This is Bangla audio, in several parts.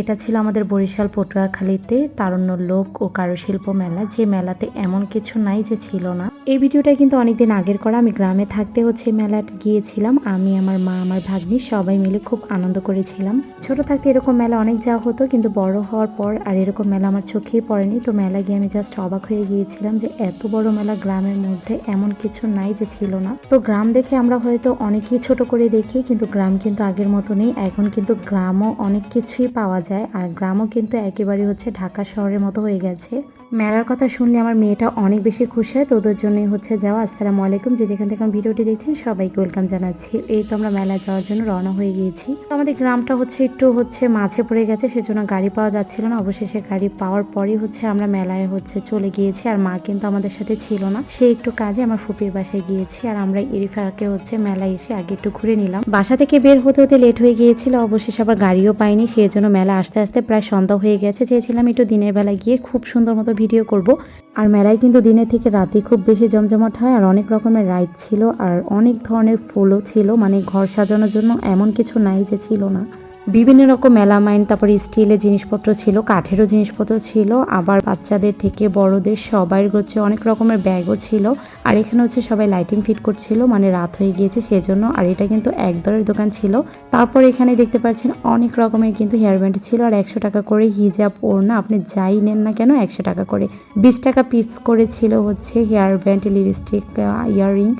এটা ছিল আমাদের বরিশাল পটুয়াখালীতে তারণ্য লোক ও কারুশিল্প মেলা, যে মেলাতে এমন কিছু নাই যে ছিল না। এই ভিডিওটা কিন্তু অনেকদিন আগের করা। আমি গ্রামে থাকতে হচ্ছে মেলাতে গিয়েছিলাম। আমি, আমার মা, আমার ভাগ্নি সবাই মিলে খুব আনন্দ করেছিলাম। ছোট থাকতে এরকম মেলা অনেক যাওয়া হতো, কিন্তু বড় হওয়ার পর আর এরকম মেলা আমার চোখেই পড়েনি। তো মেলা গিয়ে আমি জাস্ট অবাক হয়ে গিয়েছিলাম যে এত বড় মেলা গ্রামের মধ্যে এমন কিছু নাই যে ছিল না। তো গ্রাম দেখে আমরা হয়তো অনেকই ছোট করে দেখি, কিন্তু গ্রাম কিন্তু আগের মতো নেই। এখন কিন্তু গ্রামও অনেক কিছুই পাওয়া যায় আর গ্রামও কিন্তু একেবারে হচ্ছে ঢাকা শহরের মতো হয়ে গেছে। মেলার কথা শুনলে আমার মেয়েটা অনেক বেশি খুশি হয়, তো ওদের জন্যই হচ্ছে যাওয়া। আসসালামু আলাইকুম। যে যেখান থেকে ভিডিওটি দেখছেন, সবাইকে ওয়েলকাম জানাচ্ছি। এই তো আমরা মেলা যাওয়ার জন্য রওনা হয়ে গিয়েছি। আমাদের গ্রামটা হচ্ছে একটু হচ্ছে মাঝে পড়ে গেছে, সেজন্য গাড়ি পাওয়া যাচ্ছিল না। অবশেষে গাড়ি পাওয়ার পরেই হচ্ছে আমরা মেলায় হচ্ছে চলে গিয়েছি। আর মা কিন্তু আমাদের সাথে ছিল না। সে একটু কাজে আমার ফুপির বাসায় গিয়েছি। আর আমরা এরিফাকে হচ্ছে মেলায় এসে আগে একটু ঘুরে নিলাম। বাসা থেকে বের হতে হতে লেট হয়ে গিয়েছিল। অবশেষে আবার গাড়িও পাইনি। সেই জন্য মেলা আসতে আসতে প্রায় সন্ধ্যা হয়ে গেছে। চেয়েছিলাম একটু দিনের বেলা গিয়ে খুব সুন্দর মতো ভিডিও করব। আর মেলায় কিন্তু দিনের থেকে রাতে খুব বেশি জমজমাট হয় আর অনেক রকমের রাইড ছিল আর অনেক ধরনের ফুলও ছিল। মানে ঘর সাজানোর জন্য এমন কিছু নাই যে ছিল না। বিভিন্ন রকম মেলামাইন, তারপরে স্টিলের জিনিসপত্র ছিল, কাঠেরও জিনিসপত্র ছিল, আবার বাচ্চাদের থেকে বড়দের সবাই হচ্ছে অনেক রকমের ব্যাগও ছিল, আর এখানে হচ্ছে সবাই লাইটিং ফিট করছিল মানে রাত হয়ে গিয়েছে সেজন্য, আর এটা কিন্তু এক দরের দোকান ছিল। তারপর এখানে দেখতে পাচ্ছেন অনেক রকমের কিন্তু হেয়ার ব্যান্ড ছিল, আর একশো টাকা করে হিজাব, ওড়না, আপনি যাই নেন না কেন একশো টাকা করে। বিশ টাকা পিস করে ছিল হচ্ছে হেয়ার ব্যান্ড লিপস্টিক ইয়াররিং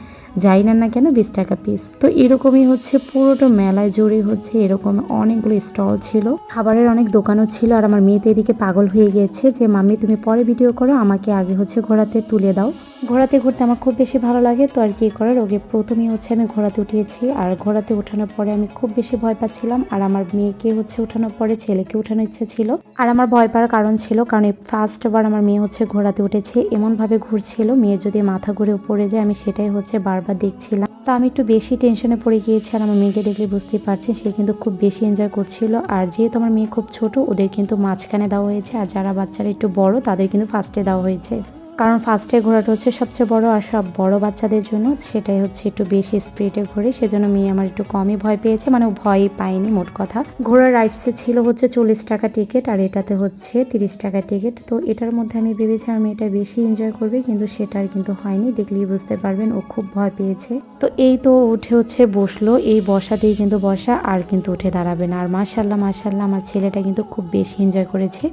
যাই না না কেন বিশ টাকা পিস তো এরকমই হচ্ছে পুরোটা মেলায় জুড়ে হচ্ছে, এরকম অনেকগুলো স্টল ছিল। খাবারের অনেক দোকানও ছিল আর আমার মেয়েতে এদিকে পাগল হয়ে গেছে যে, মাম্মি, তুমি পরে ভিডিও করো, আমাকে আগে হচ্ছে ঘোড়াতে তুলে দাও। ঘোড়াতে ঘুরতে আমার খুব বেশি ভালো লাগে, তো আর কি করার? ওকে প্রথমেই হচ্ছে আমি ঘোড়াতে উঠিয়েছি। আর ঘোড়াতে ওঠানোর পরে আমি খুব বেশি ভয় পাচ্ছিলাম। আর আমার মেয়েকে হচ্ছে ওঠানোর পরে, ছেলেকে ওঠানোর ইচ্ছা ছিল। আর আমার ভয় পাওয়ার কারণ ছিল, কারণ এই ফার্স্ট বার আমার মেয়ে হচ্ছে ঘোড়াতে উঠেছে। এমনভাবে ঘুরছিল মেয়ের যদি মাথা ঘুরে পড়ে যায়, আমি সেটাই হচ্ছে বারবার দেখছিলাম। তো আমি একটু বেশি টেনশনে পড়ে গিয়েছি, আর আমার মেয়েকে দেখলে বুঝতেই পারছি সে কিন্তু খুব বেশি এনজয় করছিল। আর যেহেতু আমার মেয়ে খুব ছোট, ওদের কিন্তু মাঝখানে দেওয়া হয়েছে। আর যারা বাচ্চারা একটু বড়, তাদের কিন্তু ফার্স্টে দেওয়া হয়েছে। কারণ ফার্স্টে ঘোরাটা হচ্ছে সবচেয়ে বড় আর সব বড় বাচ্চাদের জন্য সেটাই হচ্ছে একটু বেশি স্পিডে ঘোরে। সেজন্য মেয়ে আমার একটু কমই ভয় পেয়েছে মানে ভয়ই পায়নি মোট কথা। ঘোড়ার রাইডসে ছিল হচ্ছে চল্লিশ টাকা টিকিট আর এটাতে হচ্ছে তিরিশ টাকা টিকিট তো এটার মধ্যে আমি ভেবেছি আমার মেয়েটা বেশি এনজয় করবে, কিন্তু সেটা আর কিন্তু হয়নি। দেখলেই বুঝতে পারবেন ও খুব ভয় পেয়েছে। তো এই তো উঠে হচ্ছে বসল, এই বসাতেই কিন্তু বসা আর কিন্তু উঠে দাঁড়াবে না। আর মাশাল্লাহ মাশাল্লাহ আমার ছেলেটা কিন্তু খুব বেশি এনজয় করেছে।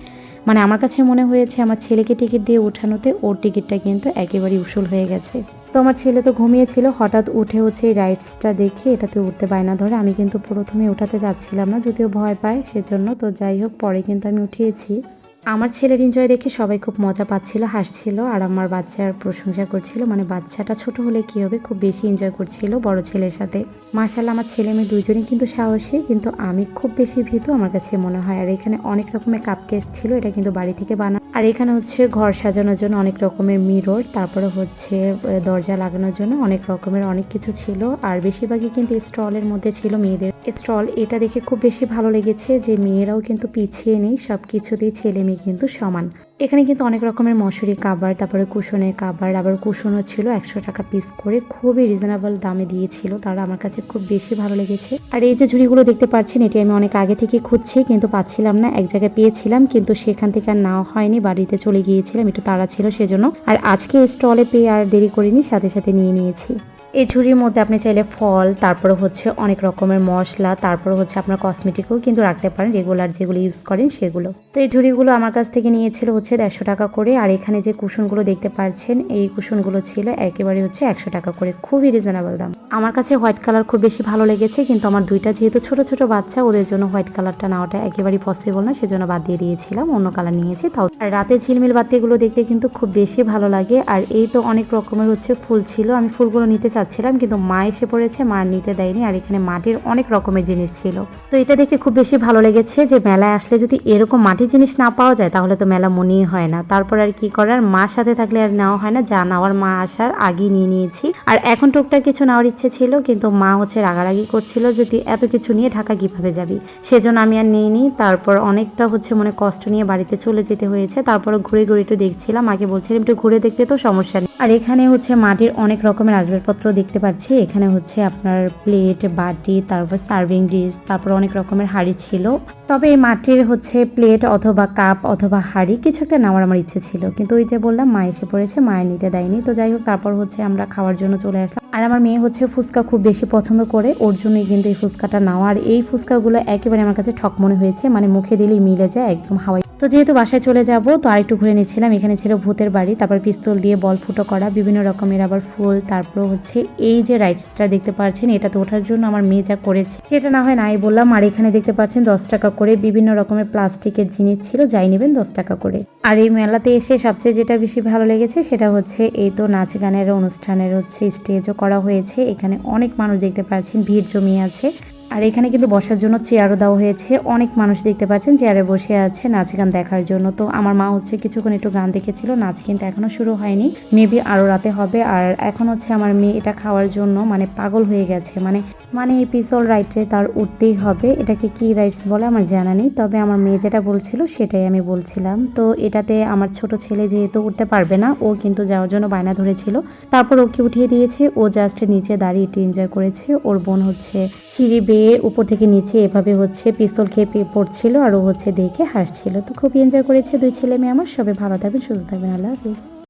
মানে আমার কাছে মনে হয়েছে আমার ছেলেকে টিকিট দিয়ে ওঠানোতে ওর টিকিটটা কিন্তু একেবারেই উসুল হয়ে গেছে। তো আমার ছেলে তো ঘুমিয়েছিল, হঠাৎ উঠে হচ্ছে এই রাইডসটা দেখে এটাতে উঠতে বায়না ধরে। আমি কিন্তু প্রথমে উঠাতে যাচ্ছিলাম না, যদিও ভয় পায়, সেজন্য তো যাই হোক, পরে কিন্তু আমি উঠিয়েছি। আমার ছেলের এনজয় দেখে সবাই খুব মজা পাচ্ছিল, হাসছিল আর আমার বাচ্চার প্রশংসা করছিল। মানে বাচ্চাটা ছোট হলে কি হবে? খুব বেশি এনজয় করছিল বড় ছেলের সাথে। মাসাল আমার ছেলে মেয়ে দুজনেই কিন্তু সাহসী, কিন্তু আমি খুব বেশি ভীত আমার কাছে মনে হয়। আর এখানে অনেক রকমের কাপ কেস ছিল, এটা কিন্তু বাড়ি থেকে বানা আর এখানে হচ্ছে ঘর সাজানোর জন্য অনেক রকমের মিরর তারপরে হচ্ছে দরজা লাগানোর জন্য অনেক রকমের অনেক কিছু ছিল। আর বেশিরভাগই কিন্তু স্টলের মধ্যে ছিল মেয়েদের। স্টল এটা দেখে খুব বেশি ভালো লেগেছে যে মেয়েরাও কিন্তু পিছিয়ে নেই সব কিছুতেই ছেলে মেয়ে কিন্তু সমান। এখানে কিন্তু অনেক রকমের মশুরি কাবার তারপরে কুশনের কাবার আবার কুশনও ছিল একশো টাকা পিস করে, খুবই রিজনেবল দামে দিয়েছিল, তারা আমার কাছে খুব বেশি ভালো লেগেছে। আর এই যে ঝুড়িগুলো দেখতে পাচ্ছেন, এটি আমি অনেক আগে থেকে খুঁজছি, কিন্তু পাচ্ছিলাম না, এক জায়গায় পেয়েছিলাম, কিন্তু সেখান থেকে আর নাও হয়নি, বাড়িতে চলে গিয়েছিলাম, একটু তাড়া ছিল সেজন্য। আর আজকে স্টলে পেয়ে আর দেরি করিনি, সাথে সাথে নিয়ে নিয়েছি। এই ঝুড়ির মধ্যে আপনি চাইলে ফল, তারপরে হচ্ছে অনেক রকমের মশলা, তারপরে হচ্ছে আপনার কসমেটিকও কিন্তু রাখতে পারেন রেগুলার যেগুলো ইউজ করেন সেগুলো। তো এই ঝুড়িগুলো আমার কাছ থেকে নিয়েছিল হচ্ছে দেড়শো টাকা করে, আর এখানে যে কুশনগুলো দেখতে পাচ্ছেন, এই কুশনগুলো ছিল একেবারে হচ্ছে একশো টাকা করে, খুবই রিজনেবল দাম। আমার কাছে হোয়াইট কালার খুব বেশি ভালো লেগেছে, কিন্তু আমার দুইটা যেহেতু ছোট ছোট বাচ্চা, ওদের জন্য হোয়াইট কালারটা নেওয়াটা একেবারেই পসিবল না, সেজন্য বাদ দিয়ে দিয়েছিলাম, অন্য কালার নিয়েছি, তাও। আর রাতে ঝিলমিল বাতিগুলো দেখতে কিন্তু খুব বেশি ভালো লাগে, আর এই তো অনেক রকমের হচ্ছে ফুল ছিল, আমি ফুলগুলো নিতে চাচ্ছিলাম কিন্তু মা এসে পড়েছে। মা নিতে দেয়নি, আর এখানে মাটির অনেক রকমের জিনিস ছিল। তো এটা দেখে খুব বেশি ভালো লেগেছে যে মেলায় আসলে যদি এরকম মাটির জিনিস না পাওয়া যায়, তাহলে তো মেলা মনেই হয় না। তারপর আর কি করার? মার সাথে থাকলে আর নেওয়া হয় না। যা নেওয়ার মা আসার আগেই নিয়ে নিয়েছি। আর এখন টুকটাক কিছু নেওয়ার ইচ্ছে ছিল, কিন্তু মা হচ্ছে রাগারাগি করছিল, যদি এত কিছু নিয়ে ঢাকা কীভাবে যাবি? সেজন্য আমি আর নিইনি। তারপর অনেকটা হচ্ছে মনে কষ্ট নিয়ে বাড়িতে চলে যেতে হয়েছে। তারপর ঘুরে ঘুরে একটু দেখছিলাম। আগে বলছিলাম, একটু ঘুরে দেখতে তো সমস্যা নেই। আর এখানে হচ্ছে মাটির অনেক রকমের আসবাবপত্র দেখতে পাচ্ছি, এখানে হচ্ছে আপনার প্লেট বাটি, তারপর সার্ভিং ডিশ তারপর অনেক রকমের হাঁড়ি ছিল। তবে এই মাটির হচ্ছে প্লেট অথবা কাপ অথবা হাঁড়ি কিছু একটা নেওয়ার আমার ইচ্ছে ছিল। কিন্তু ওই যে বললাম, মা এসে পড়েছে মায়ের নিতে দেয়নি। তো যাই হোক, তারপর হচ্ছে আমরা খাওয়ার জন্য চলে আসলাম। আর আমার মেয়ে হচ্ছে ফুচকা খুব বেশি পছন্দ করে, ওর জন্যই কিন্তু এই ফুচকাটা নেওয়া। আর এই ফুচকাগুলো একেবারে আমার কাছে ঠক মনে হয়েছে মানে মুখে দিলেই মিলে যায়, একদম হাওয়াই তো যেহেতু বাসায় চলে যাব, তো আরেকটু ঘুরে নিচ্ছিলাম। এখানে ছিল ভূতের বাড়ি, তারপর পিস্তল দিয়ে বল ফুটো করা, বিভিন্ন রকমের আবার ফুল, তারপর হচ্ছে এই যে রাইডসটা দেখতে পাচ্ছেন এটাতে ওঠার জন্য আমার মেয়ে যা করেছে। সেটা না হয় নাই বললাম, আর এখানে দেখতে পাচ্ছেন দশ টাকা করে বিভিন্ন রকমের প্লাস্টিকের জিনিস ছিল, যাই নেবেন দশ টাকা করে। আর এই মেলাতে এসে সবচেয়ে যেটা বেশি ভালো লেগেছে, সেটা হচ্ছে এই তো নাচ গানের অনুষ্ঠানের হচ্ছে স্টেজও করা হয়েছে। এখানে অনেক মানুষ দেখতে পাচ্ছেন, ভিড় জমিয়ে আছে। আর এখানে কিন্তু বসার জন্য চেয়ারও দেওয়া হয়েছে। অনেক মানুষ দেখতে পাচ্ছেন চেয়ারে বসে আছে নাচ গান দেখার জন্য। তো আমার মা হচ্ছে কিছুক্ষণ একটু গান দেখেছিল, নাচ কিন্তু এখনও শুরু হয়নি। মেবি আরও রাতে হবে। আর এখন হচ্ছে আমার মেয়ে এটা খাওয়ার জন্য মানে পাগল হয়ে গেছে। মানে মানে এই পিসল রাইডে তার উঠতেই হবে। এটাকে কি রাইটস বলে আমার জানা নেই। তবে আমার মেয়ে যেটা বলছিল সেটাই আমি বলছিলাম। তো এটাতে আমার ছোট ছেলে যেহেতু উঠতে পারবে না, ও কিন্তু যাওয়ার জন্য বায়না ধরেছিল। তারপর ওকে উঠিয়ে দিয়েছে। ও জাস্ট নিচে দাঁড়িয়ে একটু এনজয় করেছে। ওর বোন হচ্ছে সিঁড়ি বেয়ে উপর থেকে নিচে এভাবে হচ্ছে পিস্তল খেয়ে পড়ছিল আর ও হচ্ছে দেখে হাসছিল। তো খুব এনজয় করেছে দুই ছেলে মেয়ে আমার। সবাই ভালো থাকবেন, সুস্থ থাকবেন। আল্লাহ হাফিজ।